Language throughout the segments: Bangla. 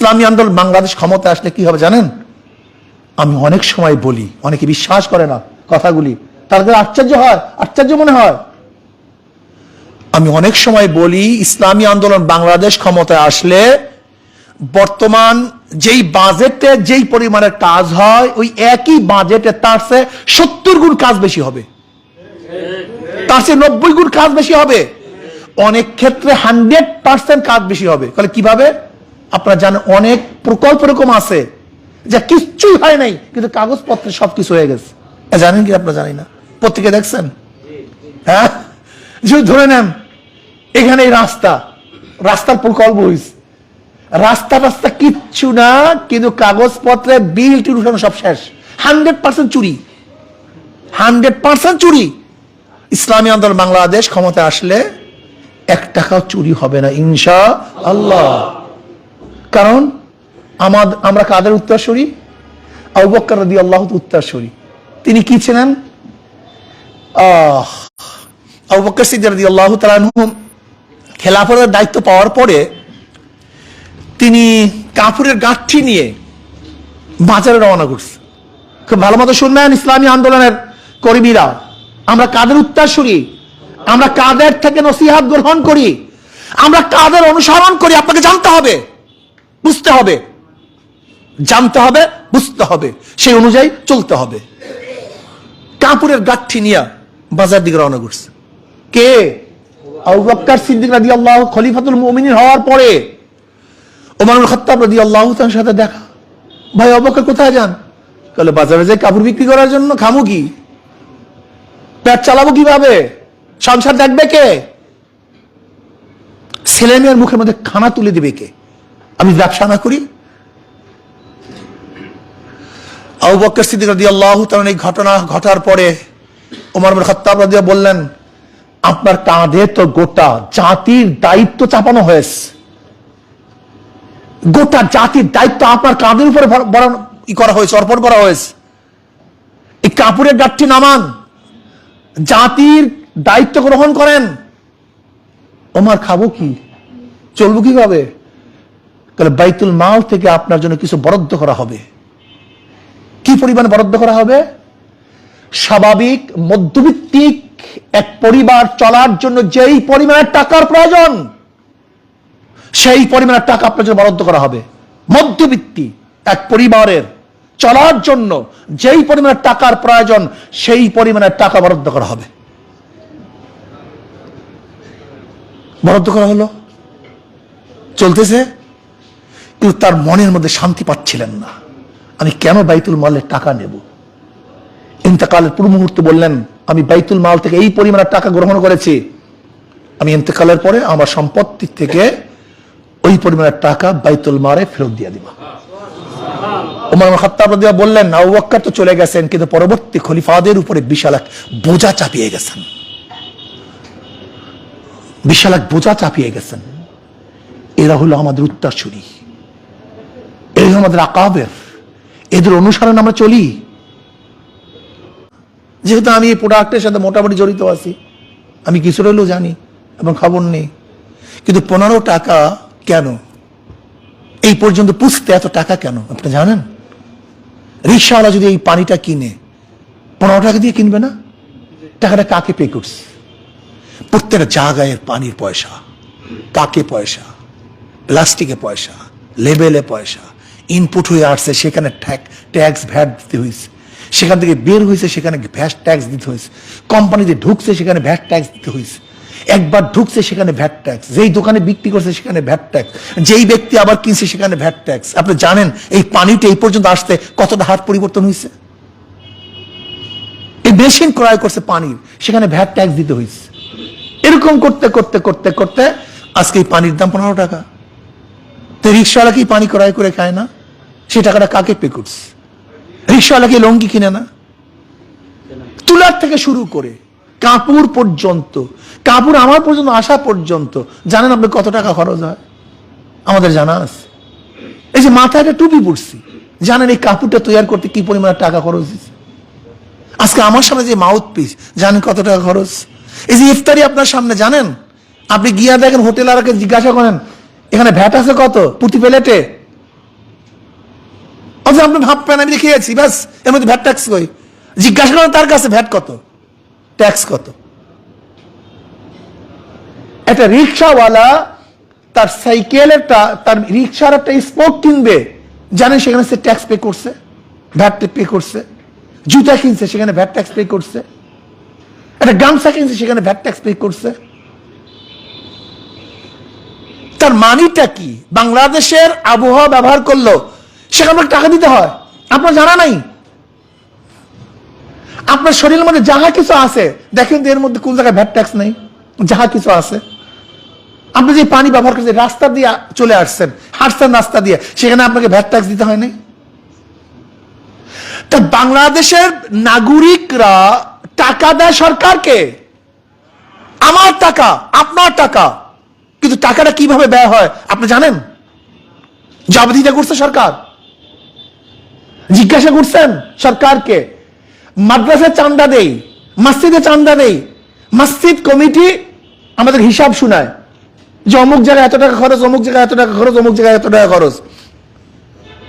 ইসলামী আন্দোলন বাংলাদেশ ক্ষমতায় আসলে কি হবে জানেন? আমি অনেক সময় বলি, অনেকে বিশ্বাস করে না কথাগুলি। তাদের আশ্চর্য হয়, আশ্চর্য মনে হয়। আমি অনেক সময় বলি, ইসলামী আন্দোলন বাংলাদেশ ক্ষমতায় আসলে বর্তমান যেই বাজেটে যেই পরিমাণের কাজ হয়, ওই একই বাজেটে তার চেয়ে সত্তর গুণ কাজ বেশি হবে। তার চেয়ে নব্বই গুণ কাজ বেশি হবে। অনেক ক্ষেত্রে হান্ড্রেড পার্সেন্ট কাজ বেশি হবে। তাহলে কীভাবে? আপনারা জানেন অনেক প্রকল্প এরকম আছে যা কিচ্ছুই হয় নাই, কিন্তু কাগজপত্রে সবকিছু হয়ে গেছে। জানেন কি আপনারা জানি না? পত্রিকা দেখছেন? হ্যাঁ? ধরে নেন, এখানে রাস্তা, রাস্তার প্রকল্প হয়েছে রাস্তা রাস্তা কিচ্ছু না, কিন্তু কাগজপত্রে বিল টিল উঠানো সব শেষ। হান্ড্রেড পার্সেন্ট চুরি। হান্ড্রেড পার্সেন্ট চুরি। ইসলামী আন্দোলন বাংলাদেশ ক্ষমতা আসলে এক টাকাও চুরি হবে না ইনশা আল্লাহ কারণ আমাদের আমরা কাদের উত্তরসূরি? আবু বকর রাদি আল্লাহ উত্তরসূরি। তিনি কি ছিলেন? আহ, আবু বকর সিদ্দিক রাদি আল্লাহ তালানহু খেলাফতের দায়িত্ব পাওয়ার পরে তিনি কাপুরের গাঠি নিয়ে বাজারে রওনা করছে। খুব ভালো মতো শুনবেন ইসলামী আন্দোলনের কর্মীরা। আমরা কাদের উত্তরসূরি? আমরা কাদের থেকে নসিহাত গ্রহণ করি? আমরা কাদের অনুসরণ করি? আপনাকে জানতে হবে। বুঝতে হবে। জানতে হবে, বুঝতে হবে। সেই অনুযায়ী চলতে হবে। কাপুরের গাঠি নিয়ে বাজার দিকে রওনা করছে। কে? আবু বক্কর সিদ্দিক রাদিয়াল্লাহু খলিফাতুল হওয়ার পরে সাথে দেখা। ভাই কোথায় যান? বলে বাজারে কাপড় বিক্রি করার জন্য কি? চালাবো কীভাবে? সংসার দেখবে কে? ছেলে মেয়ের মুখের মধ্যে খানা তুলে দিবে কে? আমি ব্যবসা না করি? আবু সিদ্দিক রাদিয়াল্লাহু তাআলা এই ঘটনা ঘটার পরে ওমর খাত্তাব রাদিয়া বললেন, আপনার কাঁধে তো গোটা জাতির দায়িত্ব চাপানো হয়েছে। গোটা জাতির দায়িত্ব আপনার কাঁধের উপরে ই করা হয়েছে, অর্পণ করা হয়েছে। এই কাপড়ের গাঠটি নামান। জাতির দায়িত্ব গ্রহণ করেন। ওমার খাব কি? চলবো কীভাবে? তাহলে বাইতুল মাল থেকে আপনার জন্য কিছু বরাদ্দ করা হবে। কি পরিমাণ বরাদ্দ করা হবে? স্বাভাবিক, মধ্যবিত্তিক, এক পরিবার চলার জন্য যেই পরিমাণের টাকার প্রয়োজন, সেই পরিমাণের টাকা আপনার জন্য বরাদ্দ করা হবে। মধ্যবিত্তি, এক পরিবারের চলার জন্য যেই পরিমাণের টাকার প্রয়োজন, সেই পরিমাণের টাকা বরাদ্দ করা হবে। বরাদ্দ করা হলো? চলতেছে? কিন্তু তার মনের মধ্যে শান্তি পাচ্ছিলেন না। আমি কেন বাইতুল মালের টাকা নেব? ইন্তেকালের পূর্ব মুহূর্তে বললেন, আমি বাইতুল মাল থেকে এই পরিমাণের টাকা গ্রহণ করেছি। আমি ইন্তেকালের পরে আমার সম্পত্তি থেকে ওই পরিমাণের টাকা বাইতুল মারে ফেরত দিয়ে দিব। ওমর খাত্তাব রাদিয়া বললেন, আবু বকর তো চলে গেছেন, কিন্তু পরবর্তী খলিফাদের উপরে বিশাল এক বোঝা চাপিয়ে গেছেন। বিশাল এক বোঝা চাপিয়ে গেছেন। এরা হলো আমাদের উত্তরসূরি। এই আমাদের আকাবের। এদের অনুসরণ আমরা চলি। যেহেতু আমি এই প্রোডাক্টের সাথে মোটামুটি জড়িত আছি, আমি কিছু হলেও জানি এবং খবর নেই। কিন্তু পনেরো টাকা কেন? এই পর্যন্ত পুষতে এত টাকা কেন? আপনি জানেন? রিক্সাওয়ালা যদি এই পানিটা কিনে, পনেরো টাকা দিয়ে কিনবে না? টাকাটা কাকে পে করছে? প্রত্যেকটা জায়গায় পানির পয়সা, কাকে পয়সা? প্লাস্টিকে পয়সা লেবেলে পয়সা ইনপুট হয়ে আসছে, সেখানে ট্যাক্স ভ্যাট দিতে হয়েছে। সেখান থেকে বের হয়েছে, সেখানে ভ্যাট ট্যাক্স দিতে হয়েছে। কোম্পানিতে ঢুকছে, সেখানে ভ্যাট ট্যাক্স দিতে হয়েছে। একবার ঢুকছে, সেখানে ভ্যাট ট্যাক্স যেই দোকানে বিক্রি করছে, সেখানে ভ্যাট ট্যাক্স যেই ব্যক্তি আবার কিনছে, সেখানে ভ্যাট ট্যাক্স আপনি জানেন, এই পানিটা এই পর্যন্ত আসতে কতটা হার পরিবর্তন হয়েছে? এই মেশিন ক্রয় করছে পানির, সেখানে ভ্যাট ট্যাক্স দিতে হয়েছে। এরকম করতে করতে করতে করতে আজকে এই পানির দাম পনেরো টাকা। তো রিক্সাওয়ালা কি পানি ক্রয় করে খায় না? সে টাকাটা কাকে পে করছে? রিক্সাওয়ালাকে লঙ্গি কিনে না? তুলার থেকে শুরু করে কাপড় পর্যন্ত, কাপড় আমার পর্যন্ত, আসা পর্যন্ত, জানেন আপনি কত টাকা খরচ হয়? আমাদের জানা আছে। এই যে মাথায় একটা টুপি পড়ছি জানেন এই কাপড়টা তৈরি করতে কি পরিমাণে টাকা খরচ হয়েছে? আজকে আমার সামনে যে মাউথ পিস জানেন কত টাকা খরচ? এই যে ইফতারি আপনার সামনে, জানেন? আপনি গিয়া দেখেন, হোটেল আর জিজ্ঞাসা করেন, এখানে ভ্যাট আছে কত? প্রতি প্লেটে? অথচ আপনি ভাববেন আমি দেখিয়েছি ব্যাস। এর মধ্যে ভ্যাট ট্যাক্স কই? জিজ্ঞাসা করেন তার কাছে ভ্যাট কত? ট্যাক্স কত? একটা রিক্সাওয়ালা তার সাইকেলের তার রিক্সার একটা স্পোক কিনবে জানেন সেখানে সে ট্যাক্স পে করছে, ভ্যাট পে করছে, জুতা কিনছে, সেখানে ভ্যাট ট্যাক্স পে করছে, একটা গামছা কিনছে, সেখানে ভ্যাট ট্যাক্স পে করছে। তার মানিটা কি? বাংলাদেশের আবহাওয়া ব্যবহার করল সেখানে টাকা দিতে হয়। আপনার জানা নাই? আপনার শরীরের মধ্যে যাহা কিছু আছে, দেখেন এর মধ্যে কোন জায়গায় ভ্যাট ট্যাক্স নেই, যাহা কিছু আছে। আপনি যে পানি ব্যবহার করছেন, রাস্তা দিয়ে চলে আসছেন, হাঁটছেন রাস্তা দিয়ে, সেখানে আপনাকে ভ্যাট ট্যাক্স দিতে হয় নাই তা বাংলাদেশের নাগরিকরা টাকা দেয় সরকারকে। আমার টাকা, আপনার টাকা। কিন্তু টাকাটা কীভাবে ব্যয় হয়, আপনি জানেন? জবাবদিহিতা করছে সরকার। জিজ্ঞাসা করছেন সরকারকে মাদ্রাসায় চান্দা দেই, মসজিদে চান্দা দেই, মসজিদ কমিটি আমাদের হিসাব শোনায় যে অমুক জায়গায় এত টাকা খরচ, অমুক জায়গায় এত টাকা খরচ, অমুক জায়গায় এত টাকা খরচ।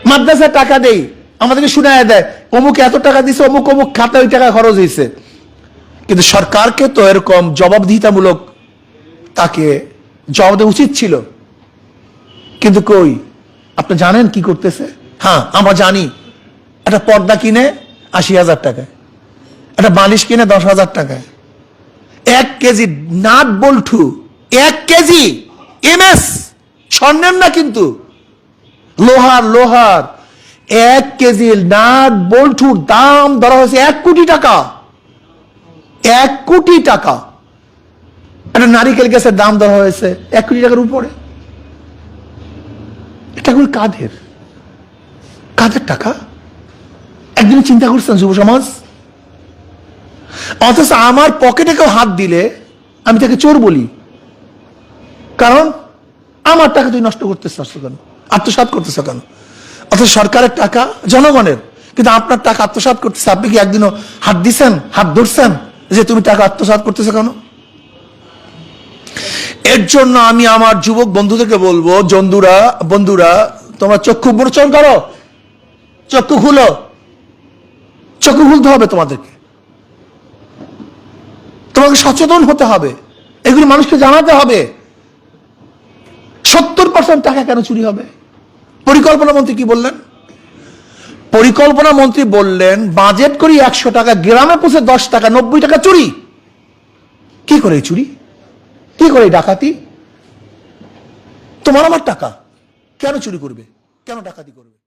মাদ্রাসায় টাকা দেই, আমাদেরকে শুনায় দেয়, অমুক এত টাকা দিছে, অমুক অমুক খাতা ওই টাকা খরচ হয়েছে কিন্তু সরকারকে তো এরকম জবাবদিহিতামূলক তাকে জবাব দেওয়া উচিত ছিল। কিন্তু কই? আপনি জানেন কি করতেছে? হ্যাঁ আমরা জানি। একটা পর্দা কিনে আশি হাজার টাকায়। একটা বালিশ কিনে দশ হাজার টাকায়। এক কেজি নাট বল্টু, এক কেজি এমএস, স্বর্ণের না কিন্তু? লোহার লোহার। এক কেজি নাট বল্টুর দাম ধরা হয়েছে এক কোটি টাকা। এক কোটি টাকা। একটা নারিকেল গ্যাসের দাম ধরা হয়েছে এক কোটি টাকার উপরে। এটা কাদের? কাদের টাকা? একদিন চিন্তা করছেন যুব সমাজ। অথচ আমার পকেটে কেউ হাত দিলে আমি তাকে চোর বলি। কারণ আমার টাকা তুই নষ্ট করতেছ কেন? আত্মসাৎ করতেছ কেন? অথচ সরকারের টাকা জনগণের, কিন্তু আপনার টাকা আত্মসাৎ করতেছে। আপনি কি একদিনও হাত দিছেন, হাত ধরছেন যে তুমি টাকা আত্মসাৎ করতেছো কেন? এর জন্য আমি আমার যুবক বন্ধুদেরকে বলব, জন্দুরা, বন্ধুরা, তোমরা চক্ষু মোচন করো, চক্ষু খুলো। চক্ষু খুলতে হবে তোমাদেরকে। তোমাকে সচেতন হতে হবে। এগুলি মানুষকে জানাতে হবে। সত্তর পার্সেন্ট টাকা কেন চুরি হবে? পরিকল্পনা মন্ত্রী কি বললেন? পরিকল্পনা মন্ত্রী বললেন, বাজেট করি একশো টাকা, গ্রামে পৌঁছে দশ টাকা, নব্বই টাকা চুরি। কি করে চুরি? কি করে ডাকাতি? তোমার আমার টাকা। কেন চুরি করবে? কেন ডাকাতি করবে?